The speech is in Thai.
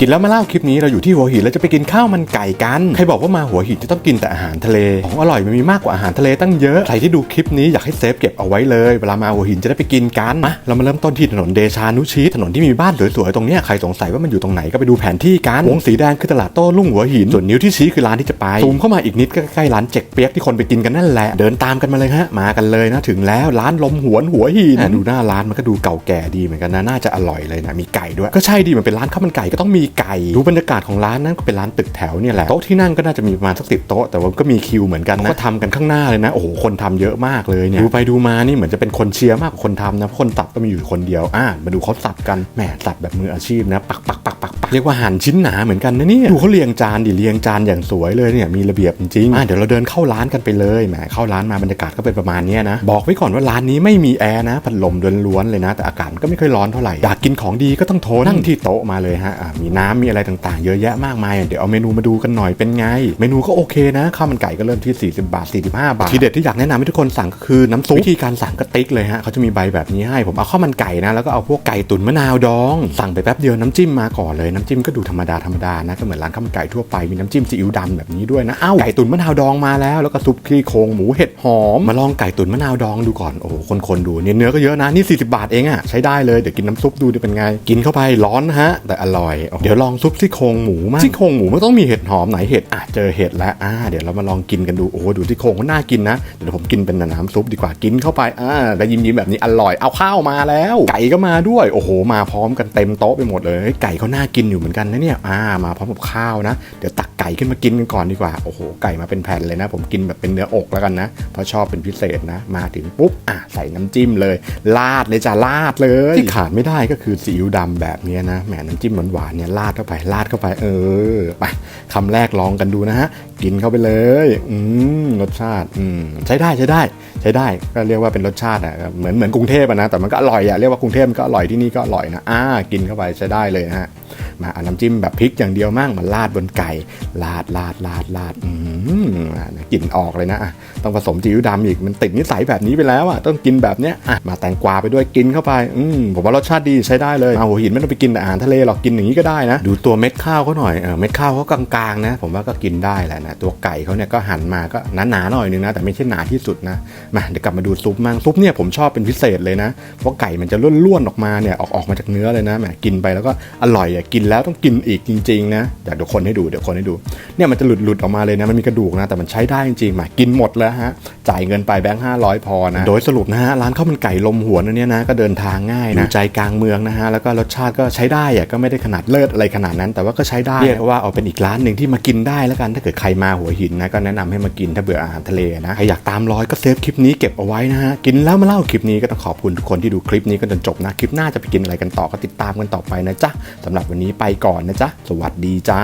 กินแล้วมาเล่าคลิปนี้เราอยู่ที่หัวหินเราจะไปกินข้าวมันไก่กัน ใครบอกว่ามาหัวหินจะต้องกินแต่อาหารทะเลของอร่อยมันมีมากกว่าอาหารทะเลตั้งเยอะ ใครที่ดูคลิปนี้อยากให้เซฟเก็บเอาไว้เลยเวลามาหัวหินจะได้ไปกินกันมาเรามาเริ่มต้นที่ถนนเดชานุชิตถนนที่มีบ้านสวยๆตรงเนี้ยใครสงสัยว่ามันอยู่ตรงไหนก็ไปดูแผนที่กันวงสีแดงคือตลาดโต้รุ่งหัวหินส่วนนิ้วที่ชี้คือร้านที่จะไปซูมเข้ามาอีกนิดก็ใกล้ๆร้านเจ๊กเปียกที่คนไปกินกันนั่นแหละเดินตามกันมาเลยฮะมากันเลยนะถึงแล้วร้านลมหวนหัวหินดูหน้าร้านมันก็ดูเก่าแก่ดีเหมือนกันนะน่าจะอร่อยเลยนะมีไก่ด้วยก็ใช่ดีมันเป็นร้านข้าวมันไก่ก็ต้องมีไก่ดูบรรยากาศของร้านนั้นก็เป็นร้านตึกแถวเนี่ยแหละโต๊ะที่นั่งก็น่าจะมีประมาณสักสิบโต๊ะแต่ว่าก็มีคิวเหมือนกันนะก็ทำกันข้างหน้าเลยนะโอ้โหคนทำเยอะมากเลยเนี่ยดูไปดูมานี่เหมือนจะเป็นคนเชียร์มากกว่าคนทำนะเพราะคนสับก็มีอยู่คนเดียวอ่ามาดูเขาสับกันแหมสับแบบมืออาชีพนะปักปักปักปักปักเรียกว่าหั่นชิ้นหนาเหมือนกันนะเนี่ยดูเขาเรียงจานดิเรียงจานอย่างสวยเลยเนี่ยมีระเบียบจริงๆอะเดี๋ยวเราเดินเข้าร้านกันไปเลยแหมเข้าร้านมาบรรยากาศก็เป็นประมาณเนี้ยนะบอกไว้ก่อนว่าร้านนี้ไม่มีแอร์นะพัดลมล้วนๆเลยนะ แต่อากาศมันก็ไม่ค่อยร้อนเท่าไหร่อยากกินของดีก็ต้องโทรนั่งที่โต๊ะมาเลยฮะอะมีน้น้ำมีอะไรต่างๆ เยอะแยะมากมาย เดี๋ยวเอาเมนูมาดูกันหน่อยเป็นไง เมนูก็โอเคนะข้าวมันไก่ก็เริ่มที่ 40 บาท 45 บาท ทีเด็ดที่อยากแนะนำให้ทุกคนสั่งก็คือน้ำซุปวิธีการสั่งก็ติ๊กเลยฮะเขาจะมีใบแบบนี้ให้ผมเอาข้าวมันไก่นะแล้วก็เอาพวกไก่ตุ๋นมะนาวดอง สั่งไปแป๊บเดียวน้ำจิ้มมาก่อนเลยน้ำจิ้มก็ดูธรรมดาธรรมดานะก็เหมือนร้านข้าวมันไก่ทั่วไปมีน้ำจิ้มซีอิ๊วดำแบบนี้ด้วยนะเอ้าไก่ตุ๋นมะนาวดองมาแล้วแล้วก็ซุปขี้โครงหมูเห็ดหอมมาลองไก่ตุ๋นมะนาวดองดูก่อนโอ้คนๆดูเนี่ยเนื้อก็เยอะนะนี่ 40 บาทเองอะใช้ได้เลยเดี๋ยวกินน้ำซุปดูดิเป็นไงกินเข้าไปร้อนฮะแต่อร่อยเดี๋ยวลองซุปซี่โครงหมูมาซี่โครงหมูมันต้องมีเห็ดหอมไหนเห็ดอะเจอเห็ดแล้วอ่าเดี๋ยวเรามาลองกินกันดูโอ้โหดูซี่โครงก็น่ากินนะเดี๋ยวผมกินเป็นน้ำซุปดีกว่ากินเข้าไปอ่าแต่ยิ้มยิ้มๆแบบนี้อร่อยเอาข้าวมาแล้ว ไก่ก็มาด้วยโอ้โห มาพร้อมกันเต็มโต๊ะไปหมดเลยเฮ้ยไก่เขาน่ากินอยู่เหมือนกันนะเนี่ยอ่ามาพร้อมกับข้าวนะ เดี๋ยวตักไก่ขึ้นมากินกันก่อนดีกว่าโอ้โหไก่มาเป็นแผ่นเลยนะ ผมกินแบบเป็นเนื้ออกแล้วกันนะเพราะชอบเป็นพิเศษนะ มาถึงปุ๊บอะใส่น้ำจิ้มเลยลาดเลยจ้ะลาดเลยที่ขาดไม่ได้ก็คือซีอิ๊วดำแบบเนี้ยนะแหมน้ำจิ้มหวานๆเนี่ยลาดเข้าไปลาดเข้าไป เออไปคำแรกลองกันดูนะฮะ กินเข้าไปเลย อืมรสชาติ อืมใช้ได้ใช้ได้ใช้ได้ก็เรียกว่าเป็นรสชาติอะเหมือนเหมือนกรุงเทพอะนะแต่มันก็อร่อยอะเรียกว่ากรุงเทพมันก็อร่อยที่นี่ก็อร่อยนะอ่ากินเข้าไปใช้ได้เลยนะฮะมาอาน้ำจิ้มแบบพริกอย่างเดียวมั่งมาลาดบนไก่ลาดลาดลาดลาดอืมอะกลิ่นออกเลยนะอะต้องผสมซีอิ๊วดำอีกมันติดนิสัยแบบนี้ไปแล้วอะต้องกินแบบเนี้ยอะมาแตงกวาไปด้วยกินเข้าไปอืมผมว่ารสชาติดีใช้ได้เลยมาหัวหินไม่ต้องไปกินแต่อาหารทะเลหรอกกินอย่างนี้ก็ได้นะ ดูตัวเม็ดข้าวเขาหน่อยเออเม็ดข้าวเขากลางๆนะ ผมว่าก็กินได้แหละนะตัวไก่เขาเนี่ยก็หั่นมาก็หนาๆหน่อยนึงนะแต่ไม่ใช่หนาที่สุดนะมาเดี๋ยวกลับมาดูซุปมั่งซุปเนี่ยผมชอบเป็นพิเศษเลยนะ เพราะไก่มันจะล้วนๆออกมาเนี่ยออกออกมาจากเนื้อเลยนะแหมกินไปแล้วก็อร่อยอะกินแล้วต้องกินอีกจริงๆนะเดี๋ยวเดี๋ยวคนให้ดูเดี๋ยวคนให้ดูเนี่ยมันจะหลุดหลุดๆออกมาเลยนะมันมีกระดูกนะแต่มันใช้ได้จริงๆมากินหมดแล้วฮะจ่ายเงินไปแบงค์ห้าร้อยพอนะโดยสรุปนะฮะร้านข้าวมันไก่ลมหวนอันเนี้ยนะก็เดินทางง่ายนะอยู่ใจกลางเมืองนะฮะแล้วก็รสชาติก็ใช้ได้อะก็ไม่ได้ขนาดเลิศอะไรขนาดนั้น แต่ว่าก็ใช้ได้เรียกว่าเอาเป็นอีกร้านหนึ่งที่มากินได้แล้วกันถ้าเกิดใครมาหัวหินนะก็แนะนำให้มากินถ้าเบื่ออาหารทะเลนะใครอยากตามรอยก็เซฟคลิปนี้เก็บเอาไว้นะฮะ กินแล้วมาเล่าคลิปนี้ก็ต้องขอบคุณทุกคนที่ดูคลิปนี้กันจนจบนะ คลิปหน้าจะไปกินอะไรกันต่อก็ติดตามกันต่อไปนะจ๊ะสำหรับวันนี้ไปก่อนนะจ๊ะ สวัสดีจ้า